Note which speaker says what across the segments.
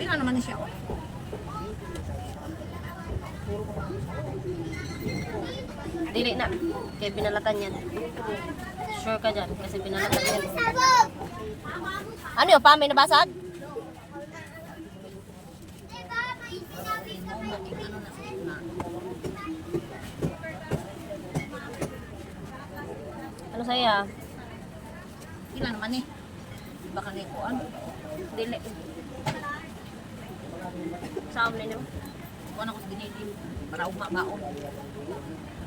Speaker 1: Pila naman siya.
Speaker 2: Dili na. Kaya binalatan yan. Sure ka dyan. Kasi binalatan yan. Ano yun? Pa, may nabasag? Ano sa'yo ah?
Speaker 1: Pila naman ni. Baka ni kuan.
Speaker 2: Dili. Saan mo ninyo?
Speaker 1: Kuan ako sa ginili. Para ugma baon.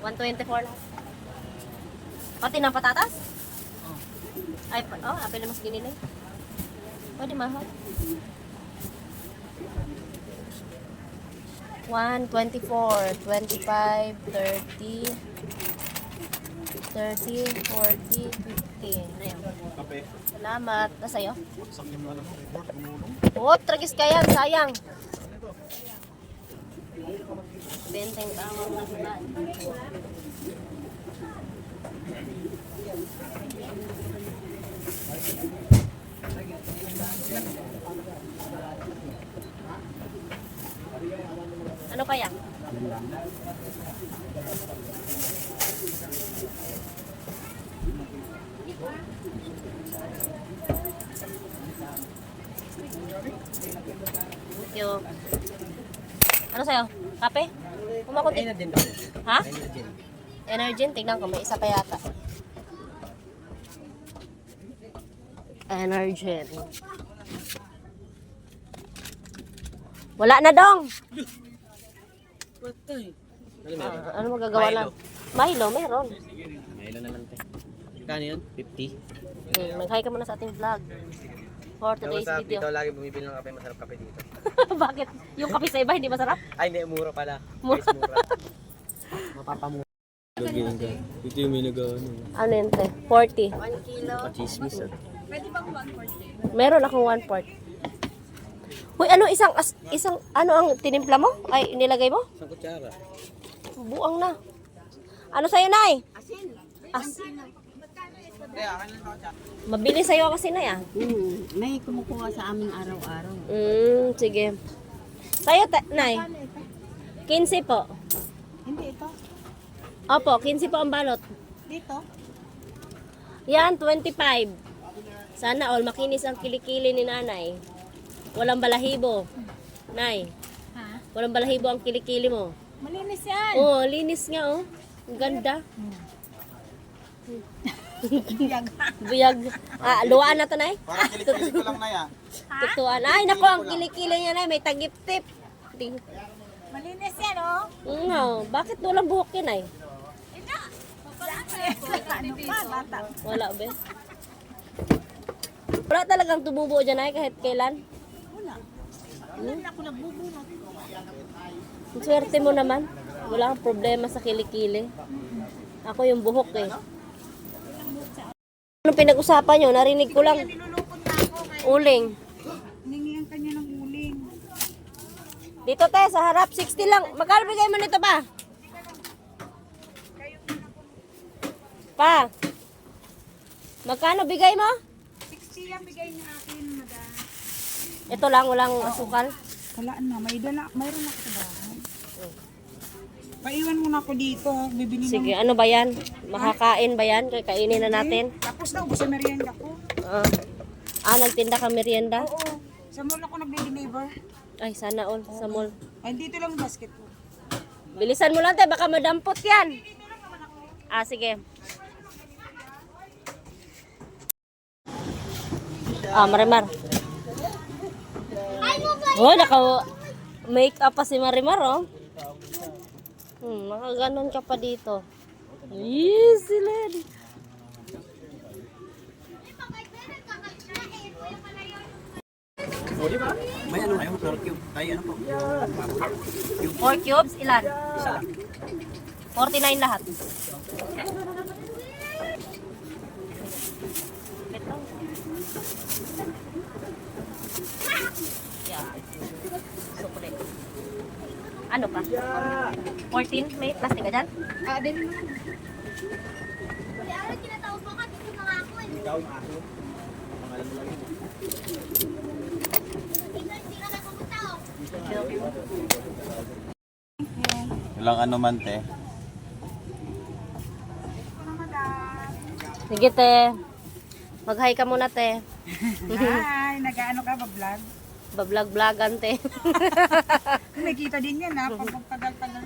Speaker 2: 124 lang. Pati ng patatas?
Speaker 1: Oh.
Speaker 2: Ay, oh, apel mas ginilay. Pwede mahal. 1, 24, 25, 30, 30, 40, 50. Ayun.
Speaker 3: Kape.
Speaker 2: Salamat. Nasa'yo?
Speaker 3: Sakyan mo alam mo. Report, gumulong.
Speaker 2: Oh, tragis ka yan. Sayang. Benteng tawag na ba? Ano kaya? Thank you. Ano sa'yo? Kape? Kumakot
Speaker 4: Ayun na din daw.
Speaker 2: Ha? Energen, tignan ko, may isa pa yata. Energen. Wala na dong.
Speaker 4: Patay. Ano meron?
Speaker 2: Ah, ano magagawa
Speaker 4: Milo.
Speaker 2: lang? Milo, meron.
Speaker 4: Milo na lang tayo. Kano yun? 50.
Speaker 2: Hmm, mag-hi ka muna sa ating vlog. For today's
Speaker 4: sa
Speaker 2: video.
Speaker 4: Dito lagi bumibili ng kape, masarap kape dito.
Speaker 2: Bakit? Yung kape sa iba hindi masarap?
Speaker 4: Ay, hindi, mura pala.
Speaker 2: Mura.
Speaker 4: Guys, mura. Mapapamura. Dito yung minagawa.
Speaker 2: Ano yun, 40. 1 kilo.
Speaker 4: Pachismis, ah. Pwede bang 140?
Speaker 2: Meron akong 140. Hoy, ano isang as, isang ano ang tinimpla mo? Ay, nilagay mo?
Speaker 4: Isang kutsara.
Speaker 2: Buang na. Ano sa'yo, Nay? Asin. Asin. Mabilis sa'yo kasi, Nay, ah.
Speaker 1: Mm, may kumukuha sa aming araw-araw.
Speaker 2: Mm, sige. Sa'yo, ta- Nay? 15 po.
Speaker 1: Hindi ito.
Speaker 2: Opo, 15 po ang balot.
Speaker 1: Dito?
Speaker 2: Yan, 25. Sana all makinis ang kilikili ni nanay. Walang balahibo. Nay,
Speaker 1: Ha?
Speaker 2: walang balahibo ang kilikili mo.
Speaker 1: Malinis yan.
Speaker 2: Oh, linis nga oh. Ang ganda. Buyag. Ah, luwaan na to, Nay.
Speaker 3: Parang kilikili ko lang na yan.
Speaker 2: Tutuan. Ay, nako, ang kilikili niya, Nay. May tagip-tip. Di-
Speaker 1: Malinis yan, oh.
Speaker 2: No, bakit walang buhok yun, Nay?
Speaker 1: ano pa, bata?
Speaker 2: Wala, be. Wala talagang tumubo dyan, Nay, kahit kailan.
Speaker 1: Wala. Wala na ako nagbubunot.
Speaker 2: Ang swerte mo naman. Wala kang problema sa kilikili. Ako yung buhok eh. Anong pinag-usapan nyo? Narinig ko lang. Uling.
Speaker 1: Ningihan kanya ng uling.
Speaker 2: Dito te, sa harap, 60 lang. Magkano bigay mo nito pa? Pa. Magkano bigay mo?
Speaker 1: 60 yan bigay niya.
Speaker 2: Ito lang, walang asukal.
Speaker 1: Wala na, may dala, mayroon ako sa bahay. Paiwan muna ako dito, bibili
Speaker 2: Sige, ano ba yan? Makakain ba yan? Kaya kainin na natin.
Speaker 1: Tapos na, ubos sa merienda ko.
Speaker 2: Ah, ah nagtinda ka merienda?
Speaker 1: Oo, sa mall ako nagde-deliver.
Speaker 2: Ay, sana all sa mall.
Speaker 1: Ay, dito lang basket ko.
Speaker 2: Bilisan mo lang te, baka madampot yan. Ah, sige. Ah, Marimar. Oh, naka make up pa si Marimar, oh. Hmm, nakaganon ka pa dito. Yes, Len.
Speaker 4: O, di ba? May ano kayo? Floor cube. Ay, ano po? Cube.
Speaker 2: 4 cubes, ilan?
Speaker 4: Isa.
Speaker 2: 49 lahat. Ito siya. Sukli. Ano pa? 14? May plastic ka dyan?
Speaker 1: Ah, din. Kuya, araw kinatawag mo
Speaker 4: ka. Dito na ako eh. Ikaw, ako. Pangalan mo lang yun.
Speaker 3: Ilang ano man te?
Speaker 2: Sige te. Mag-hi ka muna te.
Speaker 5: Hi, nag-ano ka ba vlog?
Speaker 2: Bablag-blagan, te.
Speaker 5: May kita din yan ha, pagpagtagal-tagal.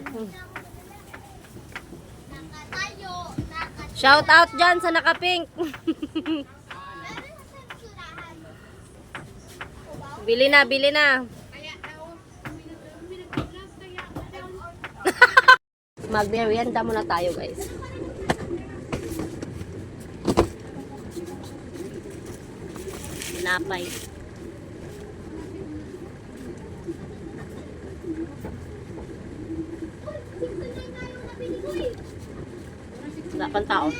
Speaker 2: Shout out dyan sa nakapink. bili na, bili na. Mag-merienda muna tayo, guys. Napay. Wala pang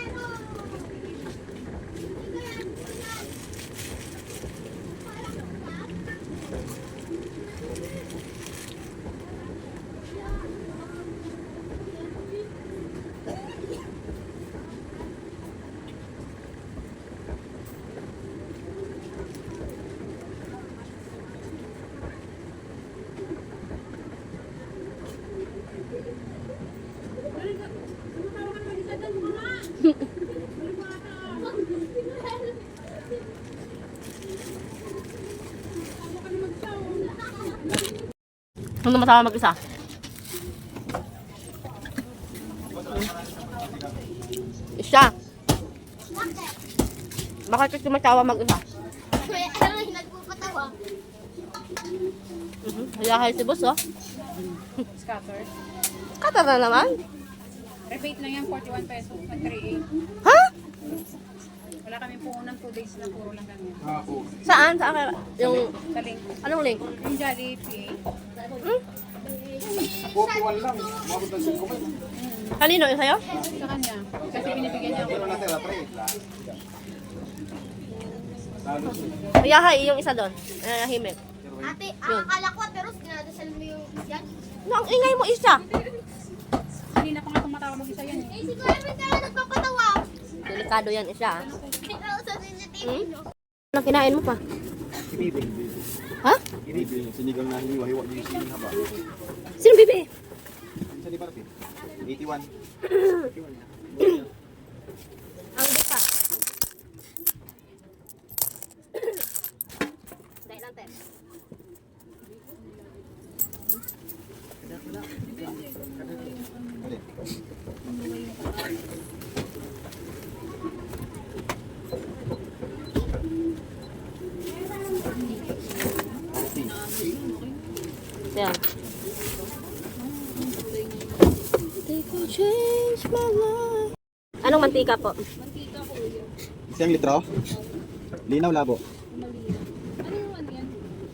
Speaker 2: tao. Ano masama mag-isa? Isa. Bakit kasi masawa mag-isa? Mhm. Hayahay si boss, oh.
Speaker 6: Scatter.
Speaker 2: Kata na naman.
Speaker 6: Rebate lang yan, 41 pesos. Nag 3
Speaker 2: Ha?
Speaker 6: Wala kami po unang 2 days na puro lang ganyan.
Speaker 2: Saan? Saan kaya? Yung,
Speaker 6: Sa link.
Speaker 2: anong link?
Speaker 6: Yung Jollibee.
Speaker 2: Hmm?
Speaker 3: Pupuan lang. Mabot ng 5 man.
Speaker 2: Kanino? Yung sa'yo?
Speaker 6: Sa kanya. Kasi binibigyan niya ako.
Speaker 3: Pero natira, pre.
Speaker 2: Hayahay, yung isa doon. Nahimik.
Speaker 7: Ate, ang akala ko pero dinadasal mo yung yan.
Speaker 2: No, ang ingay mo isa.
Speaker 6: Hindi na pa nga tumatawa mag-isa yan. eh.
Speaker 7: Si Kuya Bin kaya nagpapatawa.
Speaker 2: Delikado yan isa. ah. Hmm? Anong kinain mo pa?
Speaker 3: Ibibig.
Speaker 2: Ha?
Speaker 3: Ibibig. Sinigang na hiniwa-hiwa yung sining haba.
Speaker 2: Sino bibi?
Speaker 3: Saan di ba, te? 81.
Speaker 2: Ang di pa. Dahil lang, te.
Speaker 3: Alin?
Speaker 2: Yan. Anong mantika po?
Speaker 3: Isang litro? Linaw labo.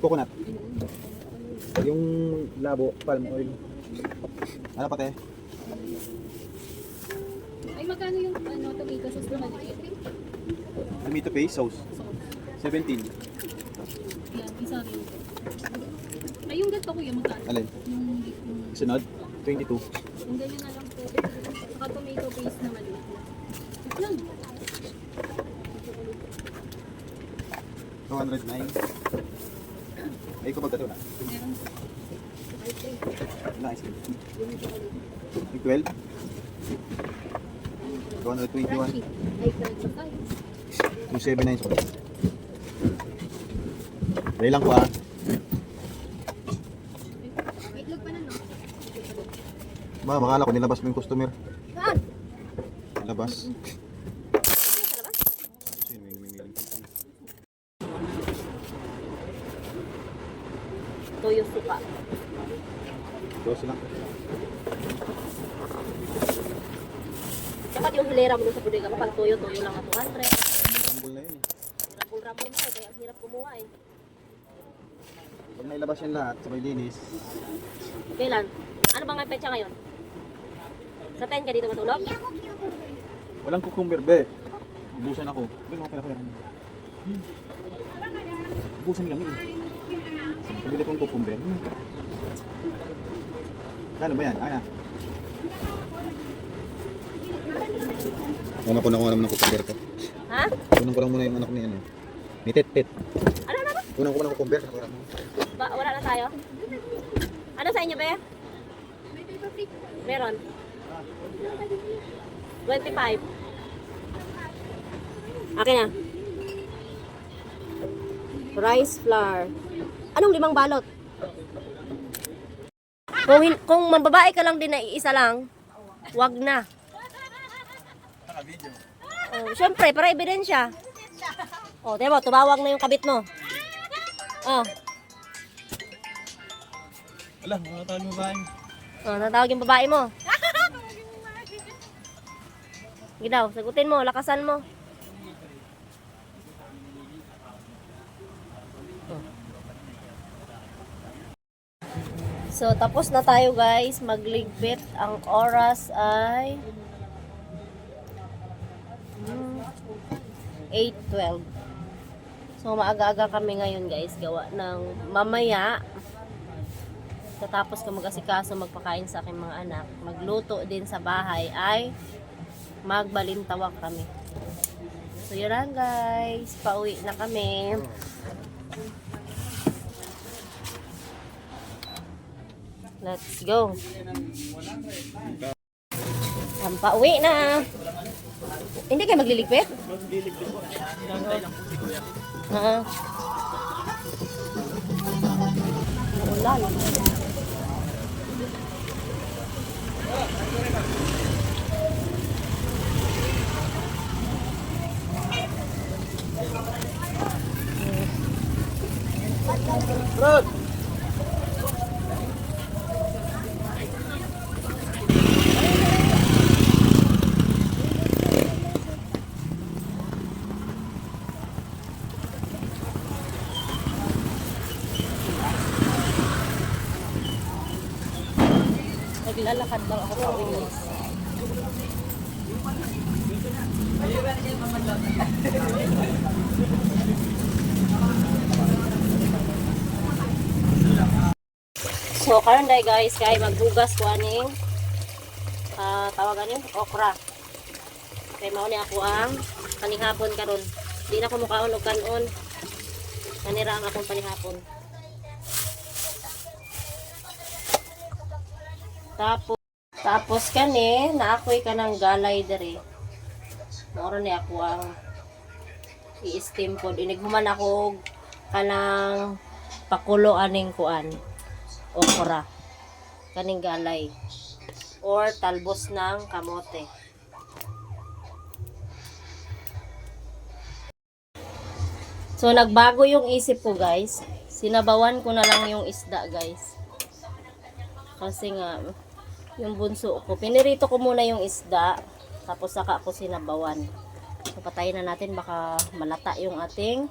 Speaker 3: Coconut. Yung labo, palm oil. Ano pa te?
Speaker 6: Ay, magkano yung ano, tomato sauce na maliit?
Speaker 3: Tomato paste sauce. 17.
Speaker 6: Yan, isa rin. Kuya, magkano?
Speaker 3: Alin?
Speaker 6: Yung, yung,
Speaker 3: Sunod? 22.
Speaker 6: yung ganyan na lang po. Saka tomato paste na maliit. Yan.
Speaker 3: 209. Ay, ko pagkato na.
Speaker 6: Meron.
Speaker 3: Nice. Yung 12. 221.
Speaker 6: Ay, crunchy tayo.
Speaker 3: 279 so. Dahil lang pa.
Speaker 6: Itlog pa na, no?
Speaker 3: Ba, makala ko nilabas mo yung customer.
Speaker 2: Saan?
Speaker 3: Labas. Yung?
Speaker 2: Toyo suka.
Speaker 3: Dose lang.
Speaker 2: Dapat yung hilera mo sa bodega mo, pag toyo, toyo lang na 200.
Speaker 3: Rumble na yun eh.
Speaker 2: Rapol-rapol mo, kaya ang hirap kumuha eh.
Speaker 3: Pag nailabas yan lahat, sabay linis.
Speaker 2: Kailan? Ano bang petsa ngayon? Sa 10 ka dito matulog?
Speaker 3: Walang cucumber, be. Ubusan ako. Be, mga pera-pera. Ubusan kami eh. Pabili kong cucumber. Kano ba yan? Ana? Una ko na ko naman ng cucumber ko.
Speaker 2: Ha?
Speaker 3: Unang ko lang muna yung anak ni ano. Ni Tet-Tet.
Speaker 2: Ano na ba?
Speaker 3: Unang ko lang ng cucumber.
Speaker 2: Ba? Wala na tayo? Ano sa inyo, be? Meron. 25. Akin na. Rice flour. Anong limang balot? Kung, kung mababae ka lang din na iisa lang, wag na. Oh, syempre, para ebidensya. Oh, diba, tumawag na yung kabit mo. Oh,
Speaker 3: Wala, mga tawag mo ba?
Speaker 2: oh natawag yung babae mo. Sige daw, sagutin mo, lakasan mo. So, tapos na tayo guys, magligpit. Ang oras ay hmm, 8.12. So, maaga-aga kami ngayon guys, gawa ng mamaya. Katapos ko mag-asikaso, magpakain sa aking mga anak, magluto din sa bahay ay magbalintawak kami. So, yun lang guys. Pauwi na kami. Let's go. Ang pauwi na. Hindi kayo magliligpit?
Speaker 3: Magliligpit po. Hintay lang po si Kuya.
Speaker 2: Oo. Ulan. Naglalakad lang ako sa Wilis. So, karon day guys, kay maghugas ko aning ah tawagan ni okra. Kay mao ni ako ang panihapon karon. Di na ko mukaon og kanon. Kanira ang akong panihapon. Tapos tapos kani naakoy ka ng galay dere. Moro ni ako ang i-steam pod. Inighuman ako kanang pakulo aning kuan okra kaning galay or talbos ng kamote. So nagbago yung isip ko guys. Sinabawan ko na lang yung isda guys. Kasi nga yung bunso ko, pinirito ko muna yung isda tapos saka ako sinabawan. So patayin na natin baka malata yung ating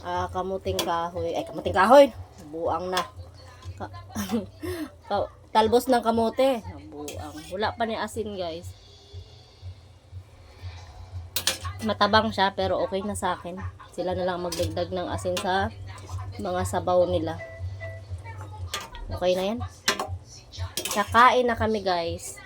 Speaker 2: ah, kamuting kahoy. Ay kamuting kahoy. Buang na. Ka- talbos ng kamote. Buang. Wala pa ni asin guys. Matabang siya pero okay na sa akin. Sila na lang magdagdag ng asin sa mga sabaw nila. Okay na yan. Kakain na kami guys.